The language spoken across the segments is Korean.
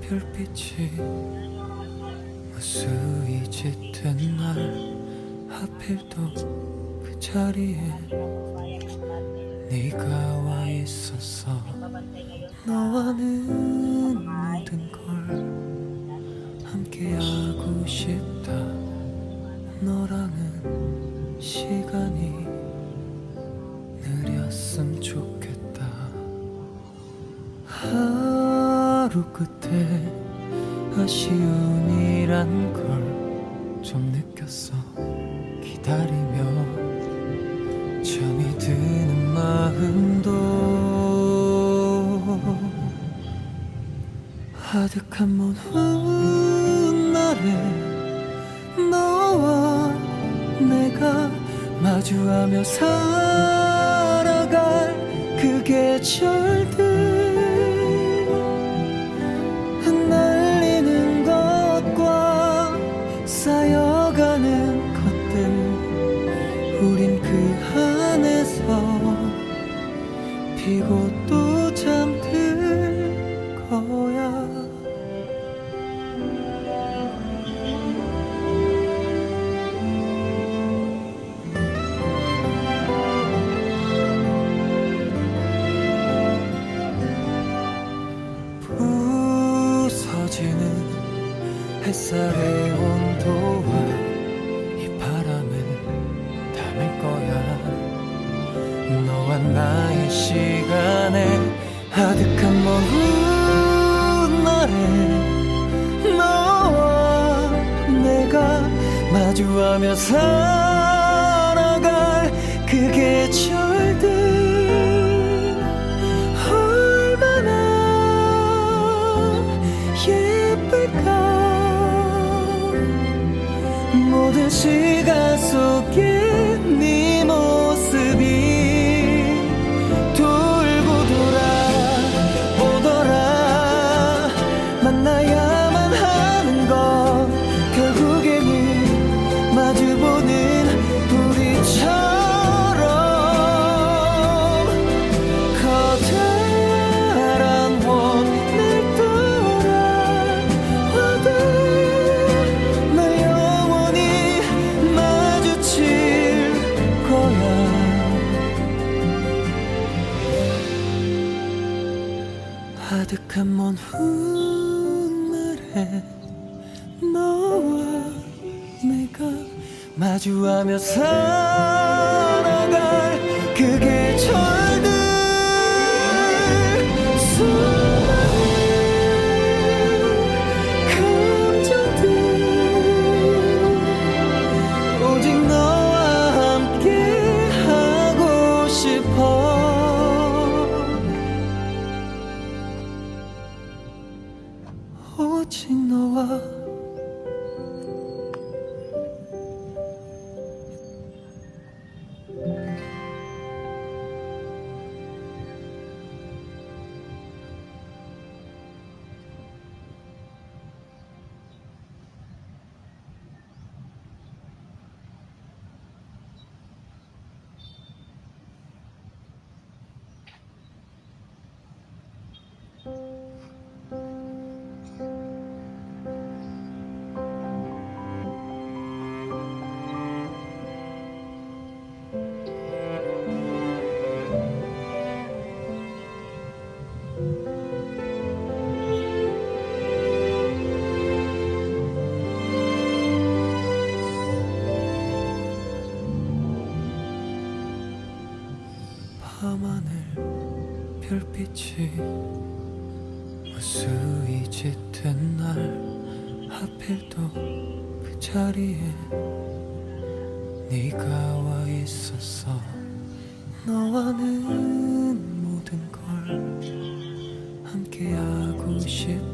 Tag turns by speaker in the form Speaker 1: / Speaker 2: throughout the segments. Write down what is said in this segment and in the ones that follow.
Speaker 1: 별빛이 무수히 짙은 날 하필 또 그 자리에 네가 와 있었어 너와는 모든 걸 함께하고 싶다. 너랑은 시간이 끝에 아쉬움이란 걸 좀 느꼈어. 기다리며 잠이 드는 마음도 아득한 먼 훗날에 너와 내가 마주하며 살아갈 그 계절들 피고 또 살아갈 그 계절들 얼마나 예쁠까. 모든 시간 속에 마주하며 살아갈 그 계절들 수많은 감정들. 오직 너와 함께 하고 싶어. 오직 너와 별빛이 무수히 짙은 날 하필 또 그 자리에 네가 와 있었어 너와는 모든 걸 함께하고 싶다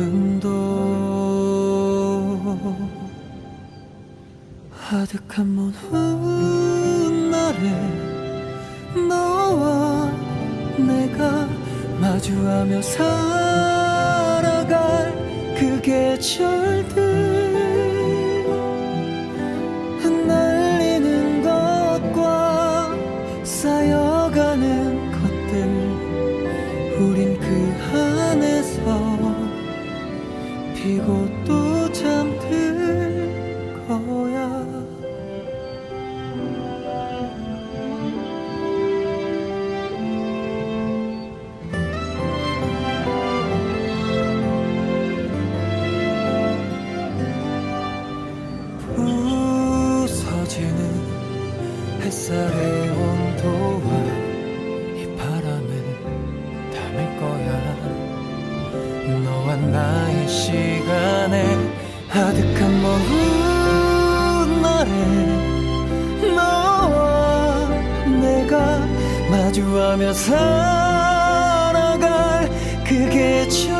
Speaker 1: 지금도 아득한 먼 훗날에 너와 내가 마주하며 살아갈 그 계절들 흩날리는 것과 쌓여가는 햇살의 온도와 이 바람을 담을 거야. 너와 나의 시간에 아득한 먼 훗날에 너와 내가 마주하며 살아갈 그 계절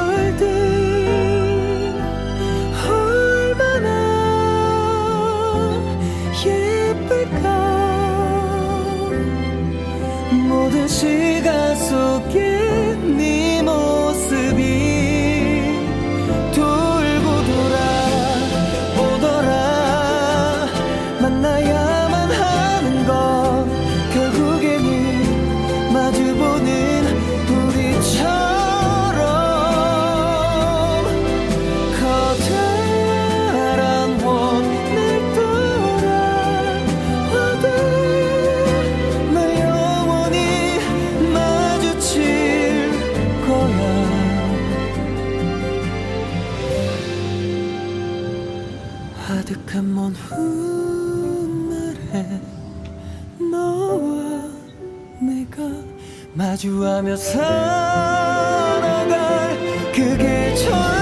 Speaker 1: 아득한 먼 훗날에 너와 내가 마주하며 살아갈 그 계절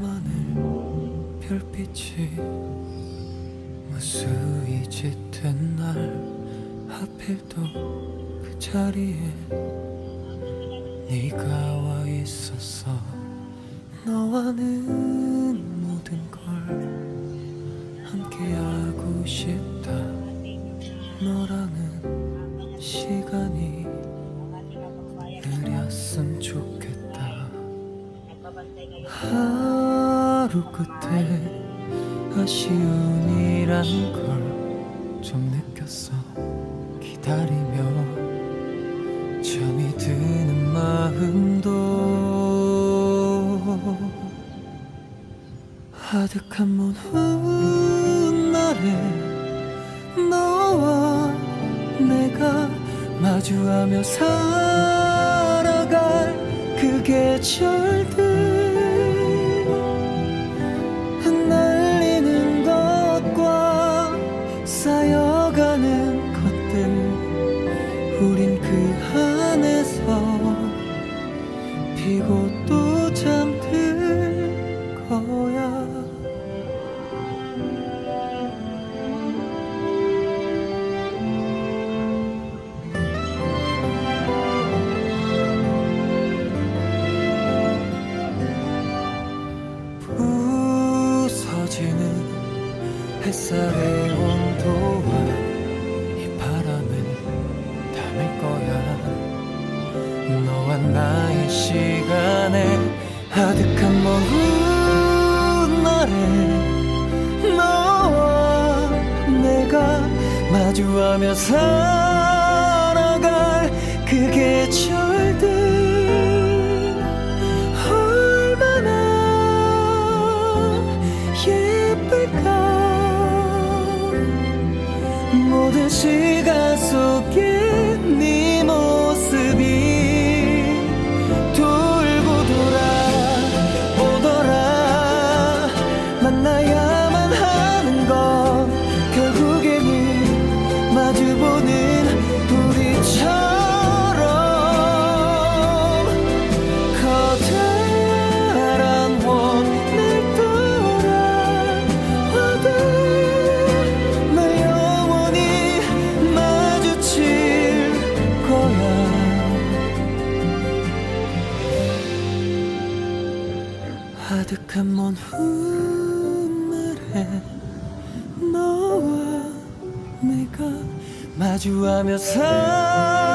Speaker 1: 하늘 별빛이 무수히 짙은 날 하필 또 그 자리에 네가 와 있었어 너와는 모든 걸 함께하고 싶다. 너랑은 시간이 느렸으면 좋겠다 하루 끝에 아쉬움이란 걸 좀 느꼈어. 기다리며 잠이 드는 마음도 아득한 먼 훗날에 너와 내가 마주하며 살아갈 그 계절들 가득한 먹은 날에 너와 내가 마주하며 살 마주하며 서